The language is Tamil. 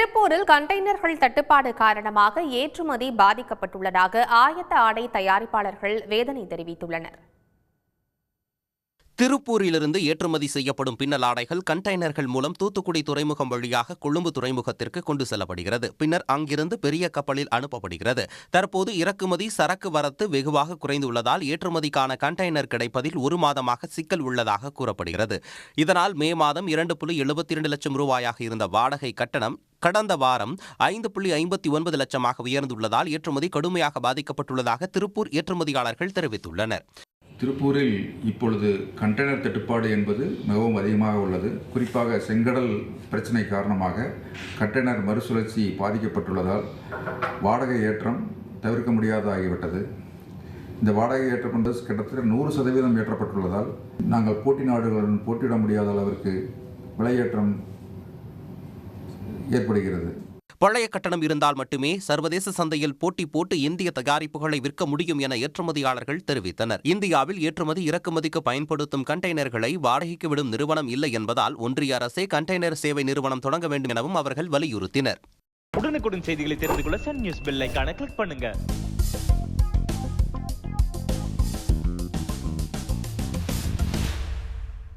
திருப்பூரில் கண்டெய்னர்கள் தட்டுப்பாடு காரணமாக ஏற்றுமதி பாதிக்கப்பட்டுள்ளதாக ஆயத்த ஆடை தயாரிப்பாளர்கள் வேதனை தெரிவித்துள்ளனர். திருப்பூரிலிருந்து ஏற்றுமதி செய்யப்படும் பின்னல் ஆடைகள் கண்டெய்னர்கள் மூலம் தூத்துக்குடி துறைமுகம் வழியாக கொழும்பு துறைமுகத்திற்கு கொண்டு செல்லப்படுகிறது. பின்னர் அங்கிருந்து பெரிய கப்பலில் அனுப்பப்படுகிறது. தற்போது இறக்குமதி சரக்கு வரத்து வெகுவாக குறைந்துள்ளதால் ஏற்றுமதிக்கான கண்டெய்னர் கிடைப்பதில் ஒரு மாதமாக சிக்கல் உள்ளதாக கூறப்படுகிறது. இதனால் மே மாதம் இரண்டு புள்ளி எழுபத்தி இரண்டு லட்சம் ரூபாயாக இருந்த வாடகை கட்டணம் கடந்த வாரம் ஐந்து புள்ளி ஐம்பத்தி ஒன்பது லட்சமாக உயர்ந்துள்ளதால் ஏற்றுமதி கடுமையாக பாதிக்கப்பட்டுள்ளதாக திருப்பூர் ஏற்றுமதியாளர்கள் தெரிவித்துள்ளனர். திருப்பூரில் இப்பொழுது கண்டெய்னர் தட்டுப்பாடு என்பது மிகவும் அதிகமாக உள்ளது. குறிப்பாக செங்கடல் பிரச்சனை காரணமாக கண்டெய்னர் மறுசுழற்சி பாதிக்கப்பட்டுள்ளதால் வாடகை ஏற்றம் தவிர்க்க முடியாததாகிவிட்டது இந்த வாடகை ஏற்றம் என்பது கிட்டத்தட்ட நூறு சதவீதம் ஏற்றப்பட்டுள்ளதால் நாங்கள் போட்டி நாடுகளுடன் போட்டியிட முடியாத அளவிற்கு விலையேற்றம் ஏற்படுகிறது. பழைய கட்டணம் இருந்தால் மட்டுமே சர்வதேச சந்தையில் போட்டி போட்டு இந்திய தயாரிப்புகளை விற்க முடியும் என ஏற்றுமதியாளர்கள் தெரிவித்தனர். இந்தியாவில் ஏற்றுமதி இறக்குமதிக்கு பயன்படுத்தும் கண்டெய்னர்களை வாடகைக்கு விடும் நிறுவனம் இல்லை என்பதால் ஒன்றிய அரசே கண்டெய்னர் சேவை நிறுவனம் தொடங்க வேண்டும் எனவும் அவர்கள் வலியுறுத்தினர். உடனுக்குடன் செய்திகளை தெரிந்து கொள்ள சன் நியூஸ் பெல் ஐகானை கிளிக் பண்ணுங்க.